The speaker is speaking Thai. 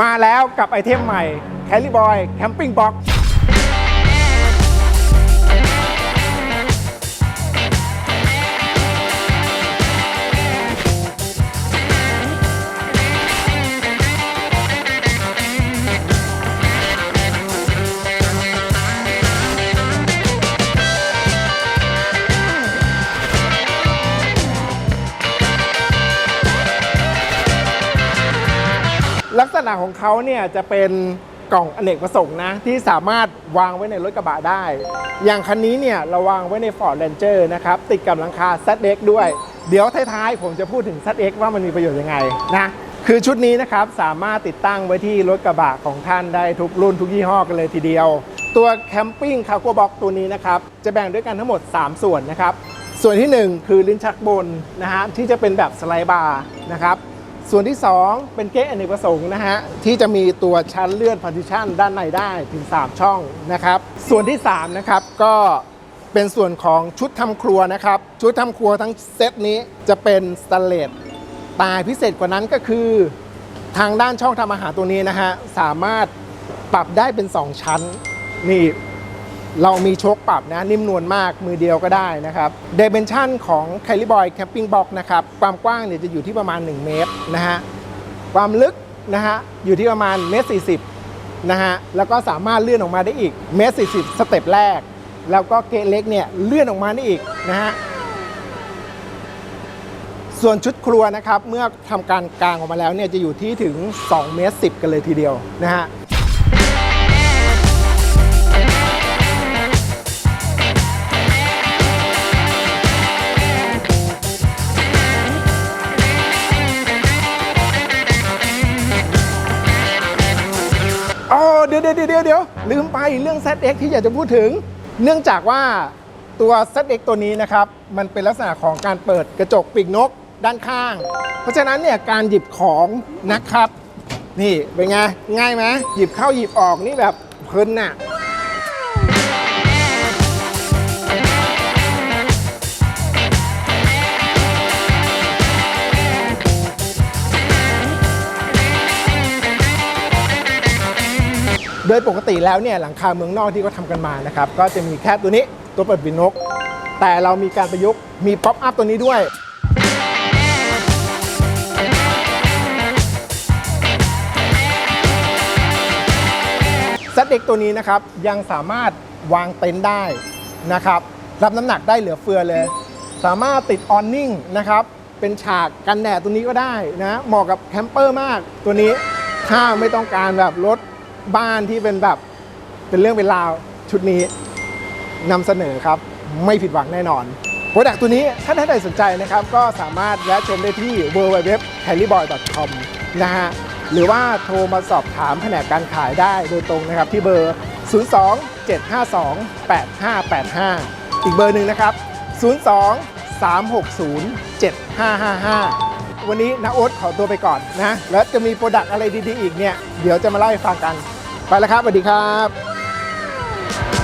มาแล้วกับไอเทมใหม่แคลิบอยแคมปิ้งบ็อกซ ลักษณะของเขาเนี่ยจะเป็นกล่องอเนกประสงค์นะ ที่สามารถวางไว้ในรถกระบะได้ อย่างคันนี้เนี่ยเราวางไว้ใน Ford Ranger นะครับ ติดกับหลังคา ZX ด้วย เดี๋ยวท้ายๆ ผมจะพูดถึง ZX ว่ามันมีประโยชน์ยังไงนะคือชุดนี้นะครับสามารถติดตั้งไว้ที่รถกระบะของท่านได้ทุกรุ่นทุกยี่ห้อกันเลยทีเดียว ตัวแคมปิ้งคาร์โกบ็อกตัวนี้นะครับจะแบ่งด้วยกันทั้งหมด 3 ส่วนนะครับส่วนที่ 1 คือลิ้นชักบนนะฮะที่จะเป็นแบบสไลด์บาร์นะครับ ส่วนที่ 2 เป็นเก๊ะอเนกประสงค์นะฮะ ที่จะมีตัวชั้นเลื่อนพาร์ติชันด้านในได้ถึง 3 ช่องนะครับ ส่วนที่ 3 นะครับก็เป็นส่วนของชุดทำครัวนะครับ ชุดทำครัวทั้งเซตนี้จะเป็นสแตนเลสตายพิเศษกว่านั้นก็คือ ทางด้านช่องทำอาหารตัวนี้นะฮะ สามารถปรับได้เป็น 2 ชั้นนี่ เรามีโชคปรับนะนิ่มนวลมากมือเดียวก็ได้นะครับเดเ e นชั่นของ c a l i b o y Camping Box นะครับความกว้างเนี่ยจะอยู่ที่ประมาณ 1 เมตรนะฮะความลึกนะฮะอยู่ที่ประมาณเมตรสี่สิบนะฮะแล้วก็สามารถเลื่อนออกมาได้อีกเมตรสี่สิบสเต็ปแรก แล้วก็เกเล็กเนี่ยเลื่อนออกมาได้อีกนะฮะส่วนชุดครัวนะครับเมื่อทำการกางออกมาแล้วเนี่ยจะอยู่ที่ถึง2เมตร10กันเลยทีเดียวนะฮะ เดี๋ยวเดี๋ยวเดี๋ยวเดี๋ยวลืมไปเรื่อง ZX ที่อยากจะพูดถึง เนื่องจากว่าตัว ZX ตัวนี้นะครับ มันเป็นลักษณะของการเปิดกระจกปีกนกด้านข้าง เพราะฉะนั้นเนี่ยการหยิบของนะครับ นี่เป็นไงง่ายไหมหยิบเข้าหยิบออกนี่แบบเพลินน่ะ โดยปกติแล้วเนี่ยหลังคาเมืองนอกที่เขาทำกันมานะครับก็จะมีแค่ตัวนี้ตัวเปิดบินนก แต่เรามีการประยุกต์มีป๊อปอัพตัวนี้ด้วยซัดเด็กตัวนี้นะครับยังสามารถวางเต็นท์ได้นะครับรับน้ำหนักได้เหลือเฟือเลย สามารถติดออนนิ่งนะครับเป็นฉากกันแดดตัวนี้ก็ได้นะเหมาะกับแคมเปอร์มากตัวนี้ถ้าไม่ต้องการแบบรถ บ้านที่เป็นแบบเป็นเรื่องเป็นราวชุดนี้นำเสนอครับ ไม่ผิดหวังแน่นอนโปรดักตัวนี้ถ้าท่านใดสนใจนะครับ ก็สามารถแวะชมได้ที่ www.carryboy.com นะฮะหรือว่าโทรมาสอบถามแผนกการขายได้โดยตรงนะครับที่เบอร์ 02 752 8585 อีกเบอร์หนึ่งนะครับ 02 360 7555 วันนี้นาโอ๊ตขอตัวไปก่อนนะ แล้วจะมีโปรดักต์อะไรดีๆอีกเนี่ย เดี๋ยวจะมาเล่าให้ฟังกัน ไปแล้วครับสวัสดีครับ